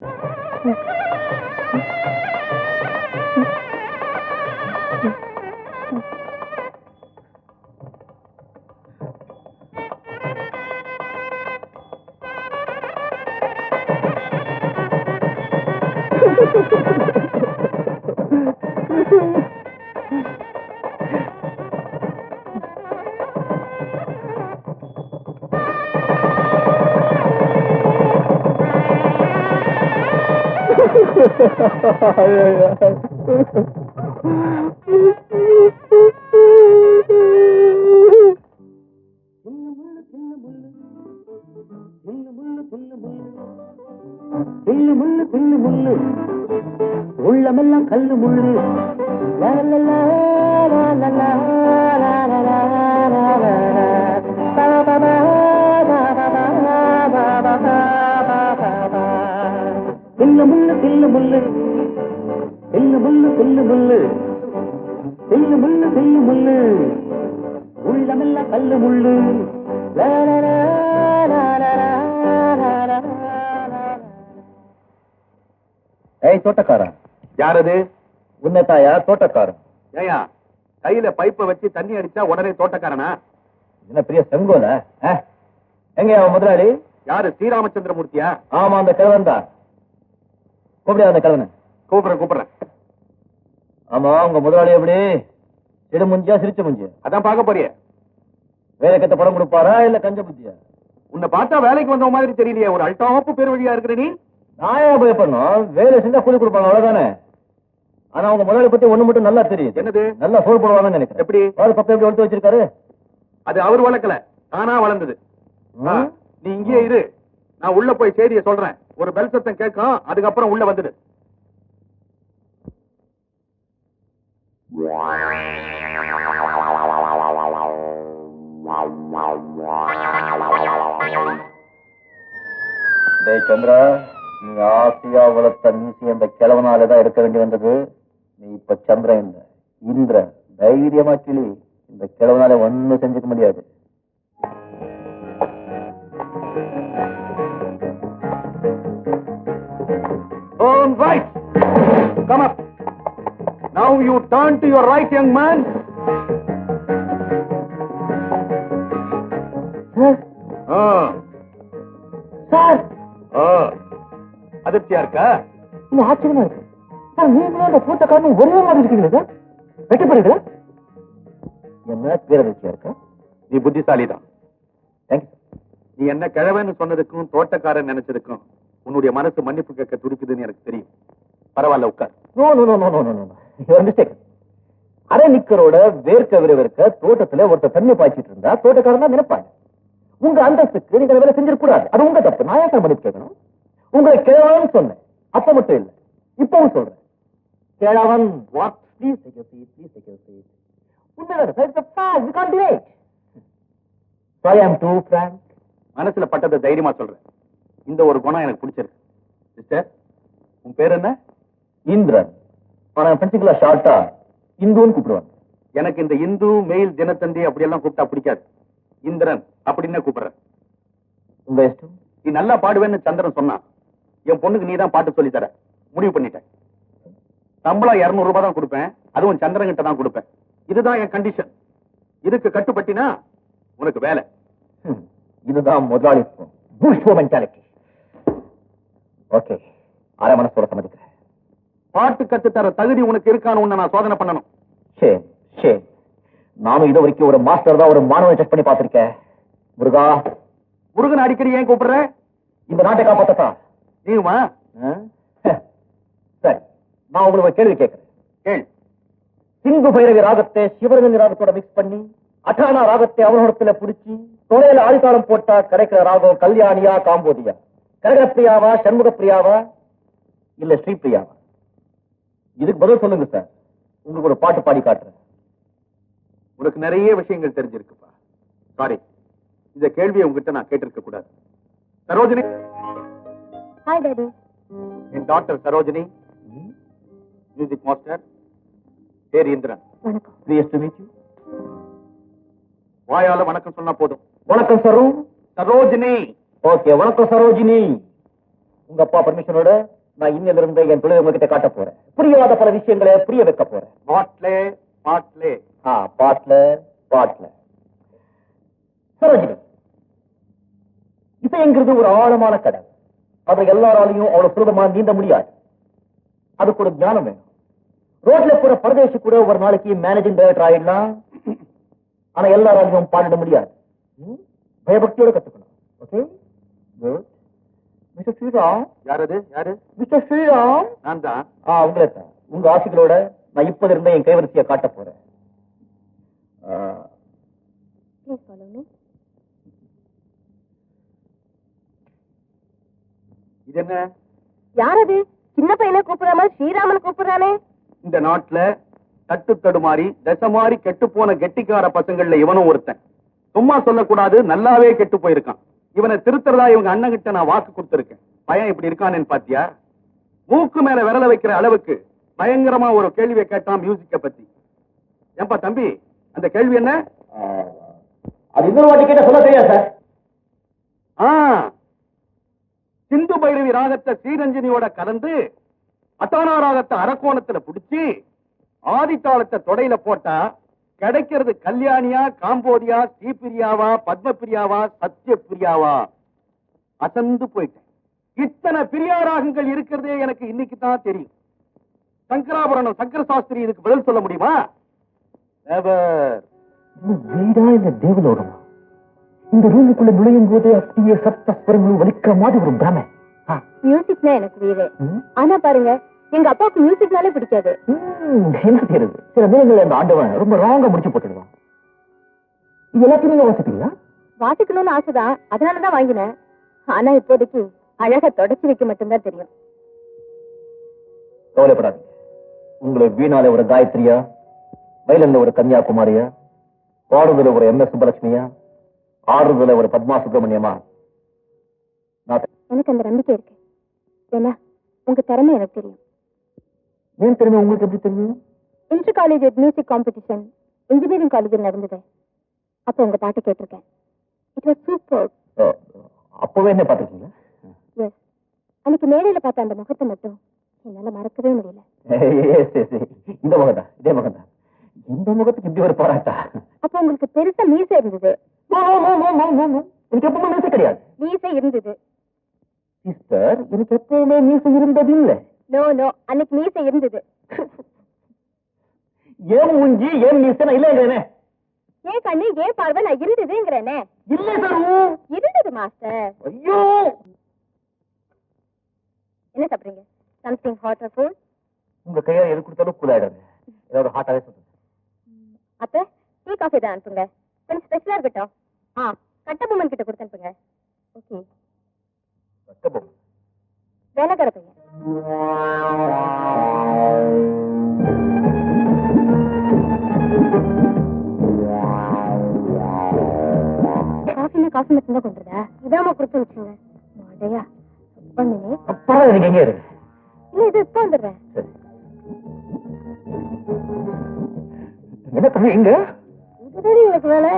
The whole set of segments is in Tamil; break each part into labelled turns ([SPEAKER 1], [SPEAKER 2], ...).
[SPEAKER 1] Thank you. தில்லு முள்ளு தில்லு முள்ளு. உள்ளமெல்லாம் கல்லு முள்ளு. முள்ளு. செய்யு முள்ளு செய்யு முள்ளு. உள்ளமெல்ல கல்லு முள்ளு.
[SPEAKER 2] யாரது? தோட்டக்காரன்.
[SPEAKER 3] ஏயா கையில பைப்பை வச்சு தண்ணி அடிச்சா உடனே தோட்டக்காரனா?
[SPEAKER 2] என்ன பெரிய செங்கோல எங்க முதலாளி?
[SPEAKER 3] யாரு ஸ்ரீராமச்சந்திரமூர்த்தியா?
[SPEAKER 2] ஆமா அந்த கிழவன் தான் கூப்பிடு அந்த கிழவன்.
[SPEAKER 3] கூப்பிடுறேன் கூப்பிடுறேன்.
[SPEAKER 2] ஆமா உங்க முதலாளி எப்படி? சிடு முஞ்சியா சிரிச்ச முஞ்சியா
[SPEAKER 3] அதான் பார்க்க போறியே.
[SPEAKER 2] வேலை கத்த படம் கொடுப்பாரா இல்ல கஞ்ச புத்தியா?
[SPEAKER 3] உன்னை பார்த்தா வேலைக்கு வந்த மாதிரி தெரியலையே ஒரு அல்டாப்பு பேர் வழியா இருக்கிற நீ?
[SPEAKER 2] நான் பயப்படணும் வேலை செஞ்சா கூலி கொடுப்பாங்க அவ்வளவுதானே? ஆனா உங்க முதலாளி பத்தி ஒண்ணு மட்டும் நல்லா தெரியுது.
[SPEAKER 3] என்னது?
[SPEAKER 2] நல்லா சோறு போடுவாங்கன்னு நினைக்கிறேன்.
[SPEAKER 3] எப்படி?
[SPEAKER 2] அவரு பக்கம் எப்படி வளர்த்து வச்சிருக்காரு?
[SPEAKER 3] அது அவர் வளர்க்கல தானா வளர்ந்தது? நீ இங்கேயே இரு. நான் உள்ள போய் செய்தியை சொல்றேன். ஒரு பெல் சத்தம் கேட்கும் அதுக்கப்புறம் உள்ள வந்துடு.
[SPEAKER 2] சந்திரா நீ ஆசையா வளர்த்த மீசி அந்த கிழவனாலதான் எடுக்க வேண்டி வந்தது நீ இப்ப சந்திரன் இல்ல இந்திரன் தைரியமா கிளி இந்த கிழவனால ஒண்ணும் செஞ்சுக்க முடியாது
[SPEAKER 3] Turn right. Come up. Now you turn to your right, young man. இருக்கா?
[SPEAKER 1] இந்த ஆச்சரியமா இருக்கு. சார் நீங்களும் அந்த பூத்தக்காரனும் ஒரே மாதிரி இருக்கீங்களா சார்?
[SPEAKER 2] என்ன பேரதிர்ச்சியா இருக்கா?
[SPEAKER 3] நீ புத்திசாலி தான் நீ என்ன கிழவன்னு சொன்னதுக்கும் தோட்டக்காரன் நினைச்சதுக்கும் உன்னுடைய மனசு மன்னிப்பு கேட்க துடிக்குதுன்னு எனக்கு தெரியும். பரவாயில்ல உட்கார்.
[SPEAKER 2] No no no no no no no your mistake அரை நிக்கரோட வேர்க்க விறுவிறுக்க தோட்டத்துல ஒருத்தர் தண்ணி பாய்ச்சிட்டு இருந்தா தோட்டக்காரன் தான் நினைப்பாங்க. உங்க அந்தஸ்துக்கு நீங்க வேலை செஞ்சிடக்கூடாது. அது உங்க தப்பு. நான் ஏன் மன்னிப்பு கேட்கணும்? உங்களை கிழவன் சொன்னேன். அப்ப மட்டும் இல்ல. இப்பவும் சொல்றேன். கிழவன் what please take your seat please take your seat உண்மைதான் sir it's fact you can't delay sorry I am too frank
[SPEAKER 3] மனசுல பட்டதை தைரியமா சொல்றேன். இந்த ஒரு குணம் எனக்கு பிடிச்சிருக்கு. சிஸ்டர் உன் பேர் என்ன?
[SPEAKER 2] இந்திரன். ஃப்ரெண்ட்ஸுக்குள்ள ஷார்ட்டா இந்துன்னு கூப்பிடுவாங்க
[SPEAKER 3] எனக்கு இந்த இந்து மெயில் தினத்தந்தி அப்படியெல்லாம் கூப்பிட்டா பிடிக்காது. இந்திரன் அப்படின்னு கூப்பிடுறேன்.
[SPEAKER 2] உங்க இஷ்டம்?
[SPEAKER 3] நீ நல்லா பாடுவேன்னு சந்திரன் சொன்னான். என் பொண்ணுக்கு நீ தான் பாட்டு சொல்லி தர. முடிவு பண்ணிட்டேன். சம்பளம் இருநூறு ரூபாய் தான் கொடுப்பேன். அதுவும் சந்திரன் கிட்ட தான் கொடுப்பேன். இதுதான் என் கண்டிஷன் இதுக்கு கட்டுப்பட்டினா உனக்கு வேலை.
[SPEAKER 2] இதுதான் முதலாளித்துவம். பூஷ்வ மென்டாலிட்டி ஓகே அரை மனசோட சம்மதிக்கிறேன்.
[SPEAKER 3] பாட்டு கத்து தர தகுதி உனக்கு இருக்கான்னு உன்னை நான் சோதனை பண்ணணும்.
[SPEAKER 2] ஷேம் ஷேம் நானும் இது வரைக்கும் ஒரு மாஸ்டர் தான் ஒரு மாணவனை செக் பண்ணி பார்த்திருக்கேன். முருகா.
[SPEAKER 3] முருகன் அடிக்கடி ஏன் கூப்பிடுற?
[SPEAKER 2] இந்த நாட்டை காப்பாத்தா
[SPEAKER 3] நீயுமா?
[SPEAKER 2] சரி நான் உங்களுக்கு கேள்வி கேட்கிறேன்.
[SPEAKER 3] கேள்.
[SPEAKER 2] சிந்து பைரவி ராகத்தை சிவரஞ்சனி ராகத்தோட மிக்ஸ் பண்ணி அட்டானா ராகத்தை அவனோடத்துல புடிச்சு தொலைல ஆதித்தாளம் போட்டா கிடைக்கிற ராகம் கல்யாணியா காம்போதியா? கனகப்பிரியாவா சண்முக பிரியாவா இல்ல ஸ்ரீபிரியாவா இதுக்கு பதில் சொல்லுங்க சார். உங்களுக்கு ஒரு பாட்டு பாடி காட்டுறேன்.
[SPEAKER 3] உனக்கு நிறைய விஷயங்கள் தெரிஞ்சிருக்குப்பா. சாரி இந்த கேள்வியை உங்ககிட்ட நான் கேட்டிருக்க கூடாது. சரோஜினி
[SPEAKER 4] ஹாய் டாடி
[SPEAKER 3] என் டாக்டர் சரோஜினி. Music master. பேர் இந்திரன்.
[SPEAKER 4] வணக்கம்.
[SPEAKER 2] பிளீஸ் டு மீட் யூ
[SPEAKER 3] வாயால வணக்கம் சொன்னா போதும்.
[SPEAKER 2] வணக்கம் சரு.
[SPEAKER 3] சரோஜினி.
[SPEAKER 2] ஓகே வணக்கம் சரோஜினி. உங்க அப்பா பர்மிஷனோட நான் இன்னில இருந்து என் தொழில் உங்ககிட்ட காட்ட போறேன். புரியாத பல விஷயங்களை புரிய வைக்க போறேன்.
[SPEAKER 3] பாட்லே பாட்லே
[SPEAKER 2] ஆ பாட்ல பாட்ல சரோஜினி இசைங்கிறது ஒரு ஆழமான கடல். அதை எல்லாராலையும் அவ்வளவு சுலபமா நீந்த முடியாது. அதுக்கு ஒரு ஞானம் வேணும். ரோட்ல போற பரதேசி கூட ஒரு நாளைக்கு மேனேஜிங் டைரக்டர் ஆயிடலாம் ஆனா எல்லாராலையும் பாடிட முடியாது. ம்? பயபக்தியோட கத்துக்கணும். Okay good mister Sriram?
[SPEAKER 3] யாரது யாரு?
[SPEAKER 2] மிஸ்டர் ஸ்ரீராம்?
[SPEAKER 3] நான் தான்.
[SPEAKER 2] ஆ உங்களை தான். உங்க ஆசைகளோட நான் இப்போது இருந்த என் கைவரிசையை காட்ட போறேன் ஆ,
[SPEAKER 4] ப்ளீஸ் ஃபாலோ மீ
[SPEAKER 3] இது என்ன
[SPEAKER 4] யார் அது சின்ன பையனை கூப்பிடாம ஸ்ரீராமன் கூப்பிடுறானே.
[SPEAKER 3] இந்த நாட்டுல தட்டு தடுமாறி தசை மாறி கெட்டு போன கெட்டிக்கார பசங்கள்ல இவனும் ஒருத்தன். சும்மா சொல்லக்கூடாது நல்லாவே கெட்டு போயிருக்கான். இவனை திருத்தறதா இவங்க அண்ணன் கிட்ட நான் வாக்கு கொடுத்திருக்கேன். பையன் இப்படி இருக்கானேன்னு பாத்தியா? மூக்கு மேல விரல வைக்கிற அளவுக்கு பயங்கரமா ஒரு கேள்வியை கேட்டான் மியூசிக்க பத்தி. ஏன்பா தம்பி அந்த கேள்வி என்ன?
[SPEAKER 2] அது இன்னொரு வாட்டி கேட்ட சொல்ல தெரியாது சார்.
[SPEAKER 3] ஆ சிந்து பைரவி ராகத்தை ஸ்ரீரஞ்சனியோட கலந்து அத்தானா ராகத்தை அரக்கோணத்துல புடிச்சு ஆதித்தாளத்தை தொடையில போட்டா கிடைக்கிறது கல்யாணியா காம்போதியா ஸ்ரீபிரியாவா பத்மபிரியாவா சத்யபிரியாவா? அசந்து போயிட்டேன். இத்தனை பிரியா ராகங்கள் இருக்கிறதே எனக்கு இன்னைக்கு தான் தெரியும். சங்கராபரணம் சங்கர சாஸ்திரி இதுக்கு பதில் சொல்ல முடியுமா?
[SPEAKER 2] வீடா இல்ல தேவலோகமா? இந்த ரூமுக்குள்ள நுழையும் போது அப்படியே சப்த ஸ்வரங்களும் வலிக்கிற மாதிரி ஒரு பிரமை.
[SPEAKER 4] மியூசிக்னா எனக்கு
[SPEAKER 2] ம்,
[SPEAKER 4] ஆனா பாருங்க எங்க அப்பாவுக்கு மியூசிக்னாலே பிடிக்காது.
[SPEAKER 2] என்ன செய்யறது சில நேரங்கள்ல அந்த ஆண்டவன் ரொம்ப ராங்கா முடிச்சு போட்டுடுவான். இது எல்லாத்தையும் நீங்க வாசிப்பீங்களா?
[SPEAKER 4] வாசிக்கணும்னு ஆசைதான். அதனாலதான் வாங்கினேன். ஆனா இப்போதைக்கு அழகா தொடச்சு வைக்க மட்டும்தான் தெரியும்.
[SPEAKER 2] கவலைப்படாதீங்க. உங்களை வீணால ஒரு காயத்ரியா வயலன்ல ஒரு கன்னியாகுமாரியா பாடுதல ஒரு எம் எஸ் சுப்பலட்சுமியா ஆடுறதுல ஒரு பத்மா சுப்பிரமணியமா?
[SPEAKER 4] எனக்கு அந்த நம்பிக்கை இருக்கு. ஏன்னா உங்க திறமை எனக்கு தெரியும்.
[SPEAKER 2] ஏன் தெரியுமா உங்களுக்கு எப்படி தெரியும்?
[SPEAKER 4] Inter college music competition engineering காலேஜில் நடந்தது. அப்போ உங்க பாட்டு கேட்டிருக்கேன். இட் வாஸ் சூப்பர்
[SPEAKER 2] அப்பவே என்ன பாத்துருக்கீங்க
[SPEAKER 4] எஸ் அன்னைக்கு மேடையில பார்த்த அந்த முகத்தை மட்டும் என்னால மறக்கவே முடியல.
[SPEAKER 2] இந்த முகம் தான் இதே முகம் தான் இந்த முகத்துக்கு இப்படி ஒரு பாராட்டா
[SPEAKER 4] அப்போ உங்களுக்கு பெருசா மீசை இருந்தது.
[SPEAKER 2] எனக்கு எப்பவுமே மீசை கிடையாது.
[SPEAKER 4] மீசை இருந்தது.
[SPEAKER 2] சிஸ்டர் எனக்கு எப்பவுமே மீசை இருந்தது இல்ல
[SPEAKER 4] நோ நோ அன்னைக்கு மீசை இருந்தது.
[SPEAKER 2] ஏன் மூஞ்சி ஏன் மீசை? இல்லைங்கிறேனே
[SPEAKER 4] ஏன் கண்ணு ஏன் பார்வை? நான் இருந்ததுங்கிறேனே.
[SPEAKER 2] இல்லை சார்
[SPEAKER 4] இருந்தது மாஸ்டர்
[SPEAKER 2] ஐயோ.
[SPEAKER 4] என்ன சாப்பிடுறீங்க? சம்திங் ஹாட் ஃபுட்
[SPEAKER 2] உங்க கையால எது கொடுத்தாலும் கூலாயிடுங்க ஏதாவது ஹாட்டாவே சொல்லுங்க.
[SPEAKER 4] அப்ப டீ காஃபி தான் அனுப்புங்க. கொஞ்சம் ஸ்பெஷலா இருக்கட்டும். ஆ கட்டபொம்மன் கிட்ட கொடுத்து அனுப்புங்க. ஓகே.
[SPEAKER 2] கஷ்டப்படும்
[SPEAKER 4] வேலைக்கார பையன். காஃபினா காஃபி மட்டும் தான் கொண்டுதா இதாம கொடுத்து வச்சுங்க அடையா பண்ணுங்க
[SPEAKER 2] பரவாயில்ல நீங்க எங்கே இருக்கு?
[SPEAKER 4] இல்ல இது இப்ப வந்துடுறேன்.
[SPEAKER 2] என்ன
[SPEAKER 4] இதுதானே எனக்கு வேலை.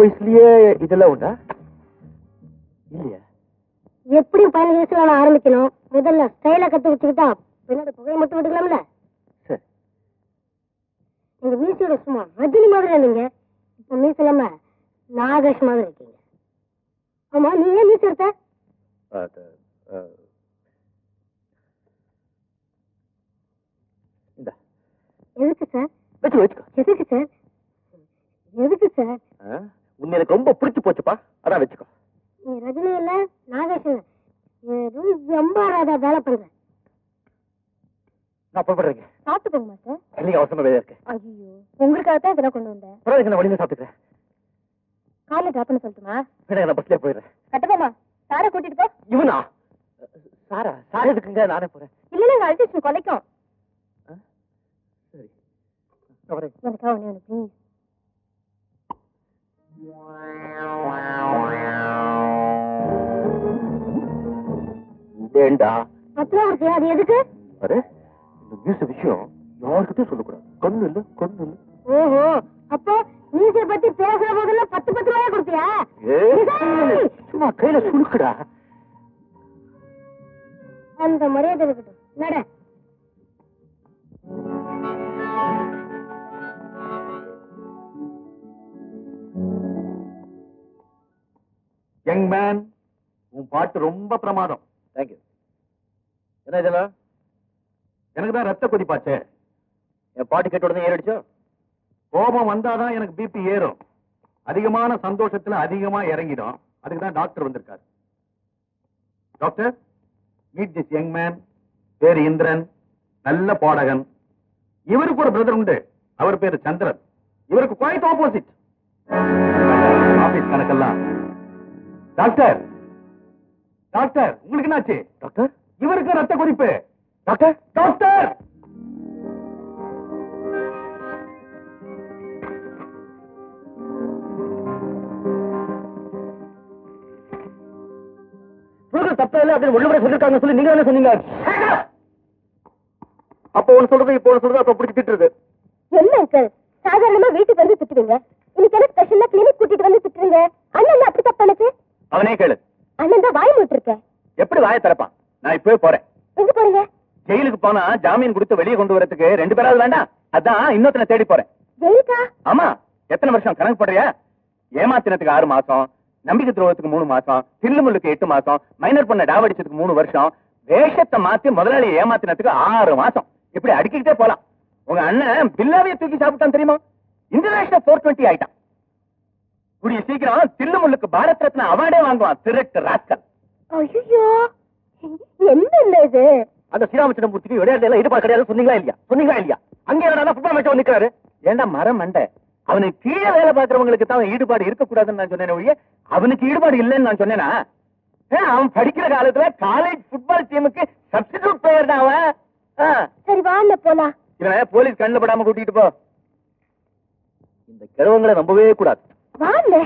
[SPEAKER 2] வயசுலயே இதெல்லாம் உண்டா? இல்லையா?
[SPEAKER 4] எப்படி பதினஞ்சு வயசு வேலை ஆரம்பிக்கணும்? முதல்ல ஸ்டைல கத்து வச்சுக்கிட்டா பின்னாடி புகையை மட்டும் விட்டுக்கலாம்ல
[SPEAKER 2] சரி.
[SPEAKER 4] உங்க மீசையோட சும்மா ரஜினி மாதிரி நீங்க இப்ப மீச இல்லாம நாகேஷ் மாதிரி இருக்கீங்க. ஆமா நீ ஏன் மீச எடுத்த? எதுக்கு சார்? எதுக்கு சார்? எதுக்கு சார்?
[SPEAKER 2] உன்னை எனக்கு ரொம்ப பிடிச்சு போச்சுப்பா. அதான் வச்சுக்கோ.
[SPEAKER 4] நீ ரஜினி இல்ல நாகேஷன் ராதா வேலை பண்ற
[SPEAKER 2] நான் புறப்படுறேங்க.
[SPEAKER 4] சாப்பிட்டு போங்க மாஸ்டர்.
[SPEAKER 2] நீங்க அவசரமா இருக்கு.
[SPEAKER 4] ஐயோ உங்களுக்காக தான் இதெல்லாம் கொண்டு வந்தேன்.
[SPEAKER 2] பரவாயில்ல நான் வழியில சாப்பிட்டுக்கிறேன்.
[SPEAKER 4] காலைல ட்ராப் பண்ண சொல்லட்டுமா?
[SPEAKER 2] வேணா நான் பஸ்லயே போயிடுறேன்.
[SPEAKER 4] கட்டப்போமா சாரை கூட்டிட்டு போ.
[SPEAKER 2] இவனா? சாரா? சாரா இருக்குங்க நானே போறேன்.
[SPEAKER 4] இல்ல இல்ல அழுத்திச்சு கொலைக்கும்.
[SPEAKER 2] சரி.
[SPEAKER 4] ப்ளீஸ்
[SPEAKER 2] ஏண்டா?
[SPEAKER 4] பத்து ரூபா அது எதுக்கு?
[SPEAKER 2] பாரு இந்த மியூசிக் விஷயம் யாருக்கிட்டையும் சொல்லக்கூடாது. கண்ணு இல்ல கண்ணு இல்ல.
[SPEAKER 4] ஓஹோ அப்போ நீச்சை பத்தி பேசுற போதெல்லாம் பத்து பத்து ரூபாயா கொடுத்தியா
[SPEAKER 2] சும்மா கையில சுழுக்குடா
[SPEAKER 4] அந்த மரியாதை இருக்கட்டும். நட
[SPEAKER 3] யங் மேன் உன் பாட்டு ரொம்ப பிரமாதம்.
[SPEAKER 2] தேங்க்யூ என்ன இதெல்லாம்?
[SPEAKER 3] எனக்கு தான் ரத்த கொதிப்பாச்சே.
[SPEAKER 2] என் பாட்டு கேட்ட உடனே ஏறிடுச்சோ?
[SPEAKER 3] கோபம் வந்தாதான் எனக்கு பிபி ஏறும். அதிகமான சந்தோஷத்துல அதிகமா இறங்கிடும். அதுக்கு தான் டாக்டர் வந்திருக்காரு. Doctor meet this young man பேரு இந்திரன். நல்ல பாடகன். இவருக்கு ஒரு பிரதர் உண்டு. அவர் பேரு சந்திரன். இவருக்கு குவாய்ட் ஆப்போசிட் ஆபீஸ் கணக்கெல்லாம் டாக்டர். டாக்டர் உங்களுக்கு என்னாச்சு?
[SPEAKER 2] டாக்டர்?
[SPEAKER 3] இவருக்கு ரத்த கொதிப்பு.
[SPEAKER 2] டாக்டர்?
[SPEAKER 3] டாக்டர்!
[SPEAKER 2] தப்பா இல்ல அப்படின்னு ஒண்ணு சொல்லிருக்காங்க சொல்லி நீங்க என்ன சொன்னீங்க. அப்போ ஒண்ணு சொல்றது இப்போ ஒண்ணு சொல்றது அப்ப பிடிச்சி திட்டுறது.
[SPEAKER 4] என்ன அங்கிள் சாதாரணமா வீட்டுக்கு வந்து திட்டுவீங்க. இன்னைக்கு என்ன ஸ்பெஷலா கிளினிக் கூட்டிட்டு வந்து திட்டுறீங்க? அண்ணன் அப்படி தப்பு பண்ணுச்சு?
[SPEAKER 2] அவனே கேளு.
[SPEAKER 4] அண்ணன் தான் வாய் மூட்டிருக்கேன்
[SPEAKER 2] எப்படி வாயை திறப்பான்? நான் இப்பவே போறேன்.
[SPEAKER 4] எங்க போறீங்க?
[SPEAKER 2] ஜெயிலுக்கு போனா ஜாமீன் கொடுத்து வெளியே கொண்டு வரதுக்கு ரெண்டு பேராவது வேண்டாம். அதான் இன்னொருத்தனை தேடி போறேன்.
[SPEAKER 4] ஜெயிலுக்கா?
[SPEAKER 2] ஆமா. எத்தனை வருஷம் கணக்கு போடுறியா? ஏமாத்தினத்துக்கு ஆறு மாசம் நம்பிக்கை துரோகத்துக்கு மூணு மாசம் தில்லுமுள்ளுக்கு எட்டு மாசம் மைனர் பொண்ண டாவடிச்சதுக்கு மூணு வருஷம் வேஷத்தை மாத்தி முதலாளி ஏமாத்தினத்துக்கு ஆறு மாசம். இப்படி அடுக்கிக்கிட்டே போலாம். உங்க அண்ணன் பில்லாவையே தூக்கி சாப்பிட்டான் தெரியுமா? இன்டர்நேஷனல் போர் டுவெண்ட்டி ஆயிட்டான். கூடிய சீக்கிரம் தில்லுமுள்ளுக்கு பாரத் ரத்னா அவார்டே வாங்குவான். திருட்டு ராஸ்கல்
[SPEAKER 4] ஐயோ என்ன இல்ல இது?
[SPEAKER 2] அந்த ஸ்ரீராமச்சந்திரமூர்த்திக்கு விளையாட்டுல ஈடுபாடு கிடையாது சொன்னீங்களா இல்லையா? சொன்னீங்களா இல்லையா? அங்கே என்னடா ஃபுட்பால் மேட்ச் நிக்கிறாரு ஏண்டா மரம் மண்டை? அவனுக்கு கீழே வேலை பார்க்கறவங்களுக்கு தான் ஈடுபாடு இருக்கக்கூடாதுன்னு நான் சொன்னேன் ஒழிய அவனுக்கு ஈடுபாடு இல்லைன்னு நான் சொன்னேனா? அவன் படிக்கிற காலத்துல காலேஜ் ஃபுட்பால் டீமுக்கு சப்ஸ்டிடியூட் பிளேயர் தான் அவன்.
[SPEAKER 4] சரி வாங்க போலாம்.
[SPEAKER 2] இவனை போலீஸ் கண்ணில் படாம கூட்டிட்டு போ. இந்த கிழவங்களை நம்பவே கூடாது.
[SPEAKER 4] வாங்க